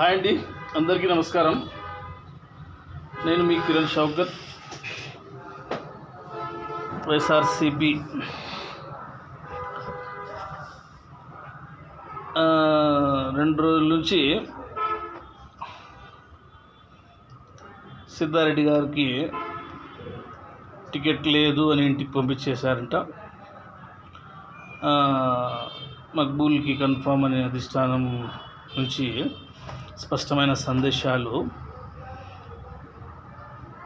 Hi అండి. అందరికీ నమస్కారం. నేను మీ కిరణ్ షౌకత్ వైఎస్ఆర్సిపి. రెండు రోజుల నుంచి సిద్ధారెడ్డి గారికి టికెట్ లేదు అని ఇంటికి పంపించేశారంట. మక్బూల్కి కన్ఫామ్ అనే అధిష్టానం నుంచి స్పష్టమైన సందేశాలు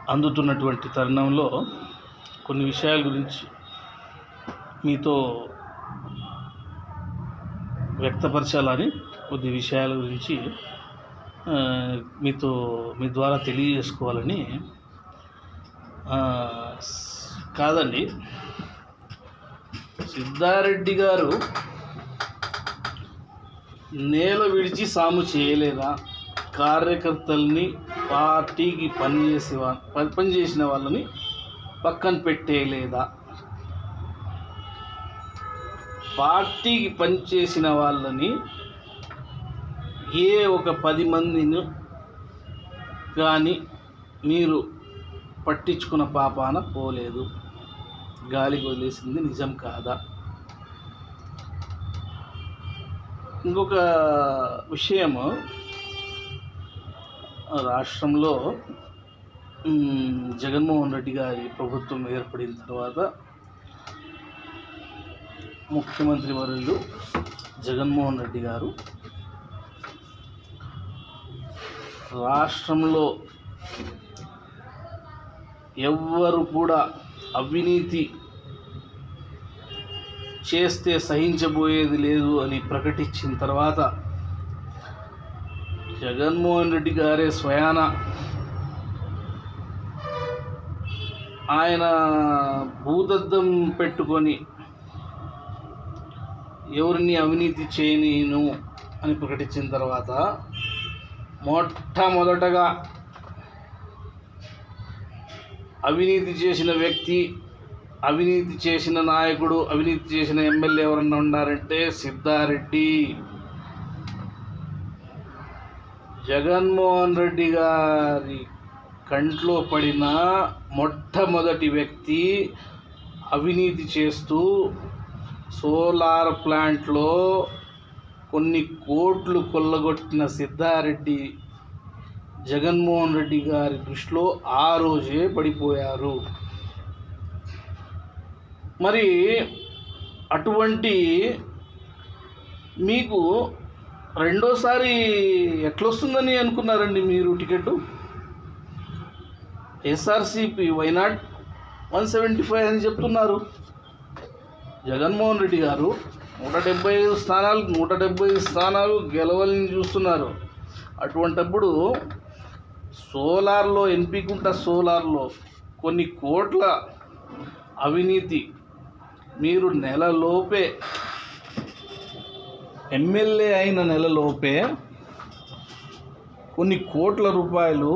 అందుతున్నటువంటి తరుణంలో కొన్ని విషయాల గురించి మీతో వ్యక్తపరచాలని కొద్ది విషయాల గురించి మీతో మీ ద్వారా తెలియజేసుకోవాలని కాదండి. సిద్ధారెడ్డి గారు నేల విడిచి సాము చేయలేదా? కార్యకర్తల్ని పార్టీకి పనిచేసే వా పని పనిచేసిన వాళ్ళని పక్కన పెట్టేయలేదా పార్టీకి పనిచేసిన వాళ్ళని ఏ ఒక పది మందిని కానీ మీరు పట్టించుకున్న పాపాన పోలేదు. గాలికి వదిలేసింది నిజం కాదా? ఇంకొక విషయము. రాష్ట్రంలో జగన్మోహన్ రెడ్డి గారి ప్రభుత్వం ఏర్పడిన తర్వాత ముఖ్యమంత్రి వర్యులు జగన్మోహన్ రెడ్డి గారు రాష్ట్రంలో ఎవ్వరు కూడా అవినీతి చేస్తే సహించబోయేది లేదు అని ప్రకటించిన తర్వాత జగన్మోహన్ రెడ్డి గారే స్వయాన ఆయన భూతద్దం పెట్టుకొని ఎవరిని అవినీతి చేయనీను అని ప్రకటించిన తర్వాత మొట్టమొదటగా అవినీతి చేసిన వ్యక్తి అవినీతి చేసిన నాయకుడు అవినీతి చేసిన ఎమ్మెల్యే ఎవరన్నా ఉన్నారంటే సిద్ధారెడ్డి. జగన్మోహన్ రెడ్డి గారి కంట్లో పడిన మొట్టమొదటి వ్యక్తి అవినీతి చేస్తూ సోలార్ ప్లాంట్లో కొన్ని కోట్లు కొల్లగొట్టిన సిద్ధారెడ్డి జగన్మోహన్ రెడ్డి గారి దృష్టిలో ఆ రోజే పడిపోయారు. మరి అటువంటి మీకు రెండోసారి ఎట్లొస్తుందని అనుకున్నారండి మీరు ticket YSRCP why not one seventy five అని చెప్తున్నారు. జగన్మోహన్ రెడ్డి గారు నూట డెబ్బై ఐదు స్థానాలు నూట డెబ్బై ఐదు స్థానాలు గెలవాలని చూస్తున్నారు. అటువంటప్పుడు సోలార్లో ఎన్పికుంట సోలార్లో కొన్ని కోట్ల అవినీతి మీరు నెలలోపే ఎమ్మెల్యే అయిన నెలలోపే కొన్ని కోట్ల రూపాయలు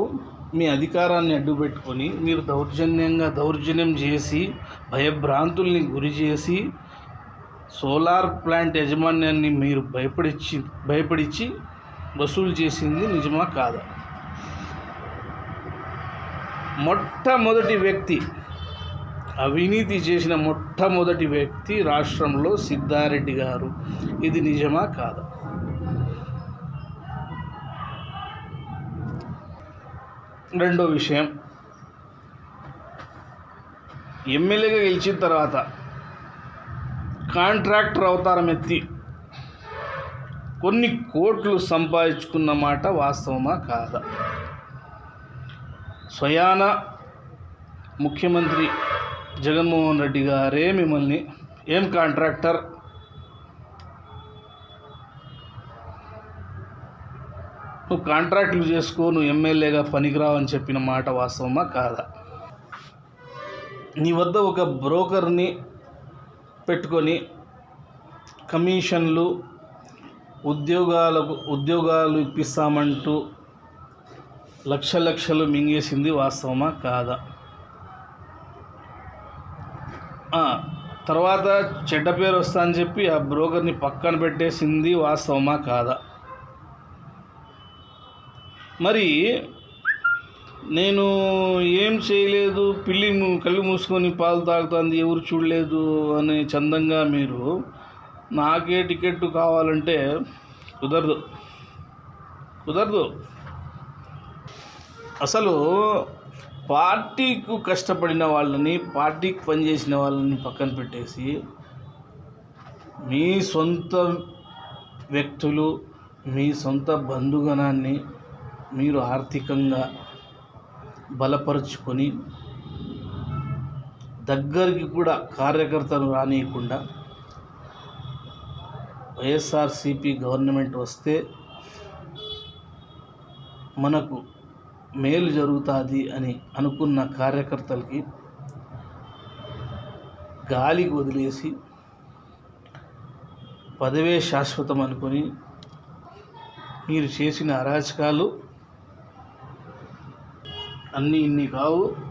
మీ అధికారాన్ని అడ్డుపెట్టుకొని మీరు దౌర్జన్యంగా దౌర్జన్యం చేసి భయభ్రాంతుల్ని గురి చేసి సోలార్ ప్లాంట్ యాజమాన్యాన్ని మీరు భయపడిచ్చి భయపడిచ్చి వసూలు చేసింది నిజమా కాదా? మొట్టమొదటి వ్యక్తి అవినీతి చేసిన మొట్టమొదటి వ్యక్తి రాష్ట్రంలో సిద్ధారెడ్డి గారు. ఇది నిజమా కాదా? రెండో విషయం. ఎమ్మెల్యేగా గెలిచిన తర్వాత కాంట్రాక్టర్ అవతారం ఎత్తి కొన్ని కోట్లు సంపాదించుకున్న మాట వాస్తవమా కాదా? స్వయాన ముఖ్యమంత్రి జగన్మోహన్ రెడ్డి గారే మిమ్మల్ని ఏం కాంట్రాక్టర్? నువ్వు కాంట్రాక్టులు చేసుకో నువ్వు ఎమ్మెల్యేగా పనికిరావని చెప్పిన మాట వాస్తవమా కాదా? నీ వద్ద ఒక బ్రోకర్ని పెట్టుకొని కమిషన్లు ఉద్యోగాలకు ఉద్యోగాలు ఇప్పిస్తామంటూ లక్ష లక్షలు మింగేసింది వాస్తవమా కాదా? తర్వాత చెడ్డ పేరు వస్తా అని చెప్పి ఆ బ్రోకర్ని పక్కన పెట్టేసింది వాస్తవమా కాదా? మరి నేను ఏం చేయలేదు? పిల్లి కళ్ళు మూసుకొని పాలు తాగుతుంది ఎవరు చూడలేదు అనే చందంగా మీరు నాకే టికెట్ కావాలంటే కుదరదు. కుదరదు. అసలు పార్టీకు కష్టపడిన వాళ్ళని పార్టీకి పనిచేసిన వాళ్ళని పక్కన పెట్టేసి మీ సొంత వ్యక్తులు మీ సొంత బంధుగణాన్ని మీరు ఆర్థికంగా బలపరుచుకొని దగ్గరికి కూడా కార్యకర్తలు రానియకుండా వైఎస్ఆర్సిపి గవర్నమెంట్ వస్తే మనకు మేలు జరుగుతుంది అని అనుకున్న కార్యకర్తలకి గాలికి వదిలేసి పదవే శాశ్వతం అనుకొని మీరు చేసిన అరాచకాలు అన్నీ ఇన్ని కావు.